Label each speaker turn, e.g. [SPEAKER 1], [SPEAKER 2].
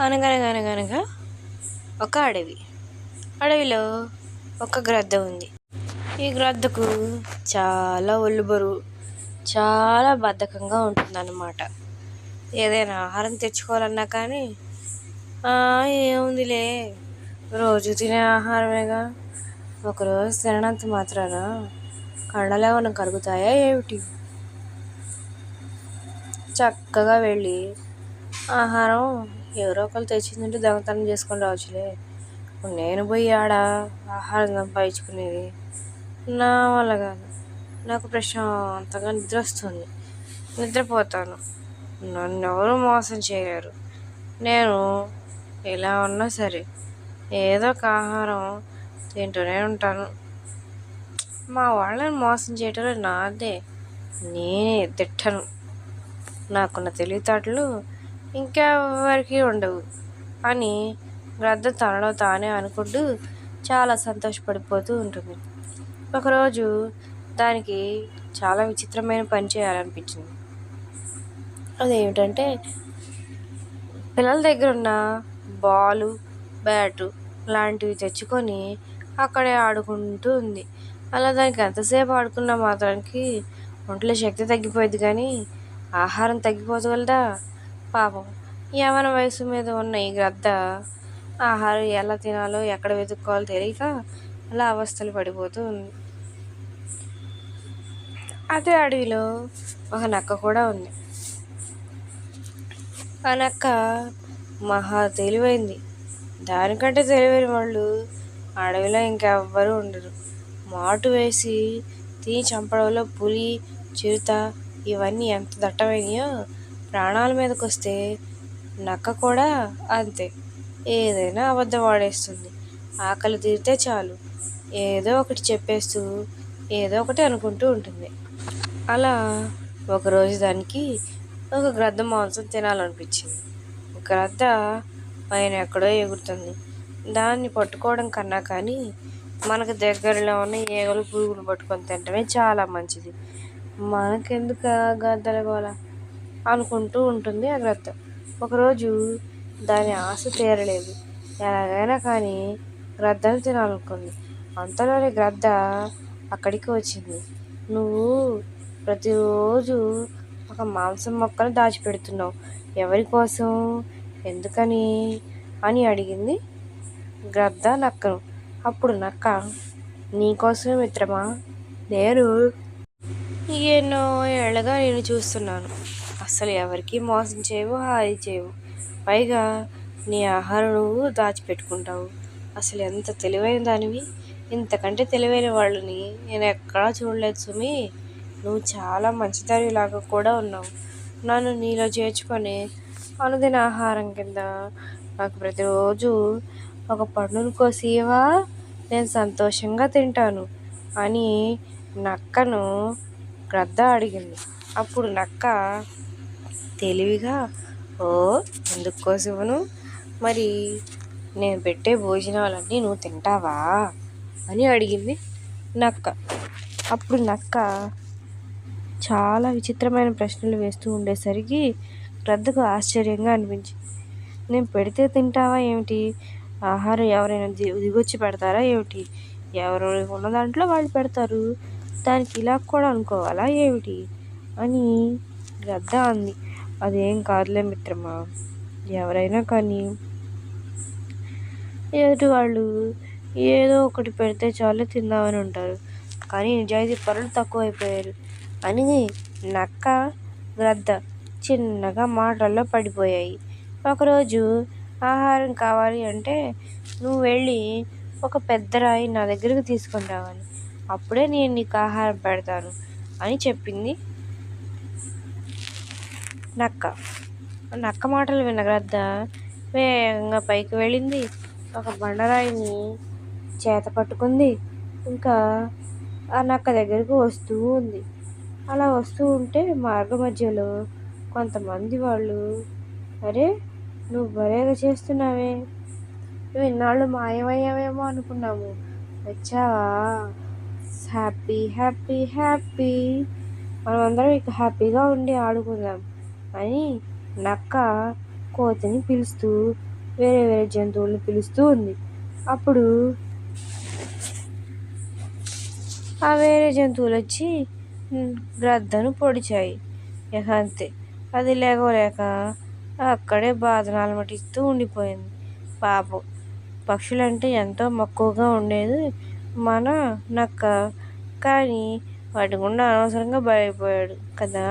[SPEAKER 1] అనగనగనగనగా ఒక అడవి. అడవిలో ఒక గ్రద్ద ఉంది. ఈ గ్రద్దకు చాలా ఒళ్ళు బరువు చాలా బద్ధకంగా ఉంటుందన్నమాట. ఏదైనా ఆహారం తెచ్చుకోవాలన్నా కానీ ఏముందిలే. రోజు తినే ఆహారమేగా? ఒకరోజు తిననంత మాత్రాన? కండలు మనం కరుగుతాయా ఏమిటి? చక్కగా వెళ్ళి ఆహారం ఎవరో ఒకరు తెచ్చిందంటే దొంగతనం చేసుకొని రావచ్చులే. నేను పోయి ఆడ ఆహారం సంపాదించుకునేది నా వల్ల కాదు. నాకు ప్రశాంతంగా నిద్ర వస్తుంది. నిద్రపోతాను. నన్ను ఎవరు మోసం చేయరు నేను ఎలా ఉన్నా సరే ఏదో ఒక ఆహారం తింటూనే ఉంటాను. మా వాళ్ళని మోసం చేయటంలో నాదే. నేనే తిట్టను. నాకున్న తెలివితేటలు ఇంకెవరికి ఉండవు. అని గ్రద్ద తనలో తానే అనుకుంటూ చాలా సంతోషపడిపోతూ ఉంటుంది. ఒకరోజు దానికి చాలా విచిత్రమైన పని చేయాలనిపించింది. అదేమిటంటే పిల్లల దగ్గర ఉన్న బాలు బ్యాటు లాంటివి తెచ్చుకొని అక్కడే ఆడుకుంటూ ఉంది. అలా దానికి ఎంతసేపు ఆడుకున్న మాత్రానికి ఒంట్లో శక్తి తగ్గిపోయింది కానీ ఆహారం తగ్గిపోగలదా పాపం. యవన వయసు మీద ఉన్న ఈ గ్రద్ద ఆహారం ఎలా తినాలో ఎక్కడ వెతుక్కోవాలో తెలియక అలా అవస్థలు పడిపోతూ ఉంది. అదే అడవిలో ఒక నక్క కూడా ఉంది. ఆ నక్క మహా తెలివైంది. దానికంటే తెలివైన వాళ్ళు అడవిలో ఇంకెవ్వరూ ఉండరు. మాటు వేసి తిని చంపడంలో పులి చిరుత ఇవన్నీ ఎంత దట్టమైనయో ప్రాణాల మీదకి వస్తే నక్క కూడా అంతే. ఏదైనా అబద్ధం వాడేస్తుంది ఆకలి తీరితే చాలు. ఏదో ఒకటి చెప్పేస్తూ ఏదో ఒకటి అనుకుంటూ ఉంటుంది. అలా ఒకరోజు దానికి ఒక గ్రద్ద మాంసం తినాలనిపించింది. గ్రద్ద పైన ఎక్కడో ఎగురుతుంది. దాన్ని పట్టుకోవడం కన్నా కానీ మనకు దగ్గరలో ఉన్న ఈగలు పురుగులు పట్టుకొని తినటమే చాలా మంచిది. మనకెందుకు గద్దల గోళ అనుకుంటూ ఉంటుంది ఆ గ్రద్ద ఒకరోజు దాని ఆశ తీరలేదు. ఎలాగైనా కానీ గ్రద్దను తినాలనుకుంది. అంతలోనే గ్రద్ద అక్కడికి వచ్చింది. నువ్వు ప్రతిరోజు ఒక మాంసం మొక్కను దాచిపెడుతున్నావు. ఎవరి కోసం? ఎందుకని? అని అడిగింది గ్రద్ద నక్కను. అప్పుడు నక్క నీకోసమే మిత్రమా? నేను ఎన్నో ఏళ్ళగా నేను చూస్తున్నాను. అసలు ఎవరికి మోసం చేయవు హాయి చేయవు. పైగా నీ ఆహారం నువ్వు దాచిపెట్టుకుంటావు. అసలు ఎంత తెలివైన దానివి? ఇంతకంటే తెలివైన వాళ్ళని నేను ఎక్కడా చూడలేదు సుమి. నువ్వు చాలా మంచిదానిలాగా కూడా ఉన్నావు. నన్ను నీలో చేర్చుకొని అనుదిన ఆహారం కింద నాకు ప్రతిరోజు ఒక పండును కోసివా నేను సంతోషంగా తింటాను అని నక్కను గ్రద్ద అడిగింది. అప్పుడు నక్క తెలివిగా ఓ ఎందుకు కోసివ్వను మరి నేను పెట్టే భోజనాలన్నీ నువ్వు తింటావా? అని అడిగింది నక్క. అప్పుడు నక్క చాలా విచిత్రమైన ప్రశ్నలు వేస్తూ ఉండేసరికి రద్దకు ఆశ్చర్యంగా అనిపించింది. నేను పెడితే తింటావా ఏమిటి? ఆహారం ఎవరైనా ది దిగొచ్చి పెడతారా ఏమిటి? ఎవరు ఉన్న దాంట్లో వాళ్ళు పెడతారు. దానికి ఇలా కూడా అనుకోవాలా ఏమిటి? అని రద్ద అంది. అదేం కాదులే మిత్రమా. ఎవరైనా కానీ ఎదుటి వాళ్ళు ఏదో ఒకటి పెడితే చాలు తిందామని ఉంటారు. కానీ నిజాయితీ పరులు తక్కువైపోయారు. అని నక్క గ్రద్ద చిన్నగా మాటల్లో పడిపోయాయి. ఒకరోజు ఆహారం కావాలి అంటే నువ్వు వెళ్ళి ఒక పెద్ద రాయి నా దగ్గరకు తీసుకొని రావాలి. అప్పుడే నేను నీకు ఆహారం పెడతాను అని చెప్పింది నక్క. నక్క మాటలు విన్న గ్రద్ద వేగంగా పైకి వెళ్ళింది. ఒక బండరాయిని చేత పట్టుకుంది. ఇంకా ఆ నక్క దగ్గరకు వస్తూ ఉంది. అలా వస్తూ ఉంటే మార్గ మధ్యలో కొంతమంది వాళ్ళు అరే నువ్వు భలేగా చేస్తున్నావే. నువ్వు ఇన్నాళ్ళు మాయమయ్యావేమో అనుకున్నాము. వచ్చావా? Happy happy happy. మనమందరం ఇక హ్యాపీగా ఉండి ఆడుకుందాం. అని నక్క కోతిని పిలుస్తూ వేరే వేరే జంతువులను పిలుస్తూ ఉంది. అప్పుడు ఆ వేరే జంతువులు వచ్చి గ్రద్దను పొడిచాయి. ఇక అంతే. అది లేగలేక అక్కడే బాధను అలమటిస్తూ ఉండిపోయింది. పాపం పక్షులంటే ఎంతో మక్కువగా ఉండేది మన నక్క. కానీ వాటి గుండా అనవసరంగా భయపోయాడు కదా.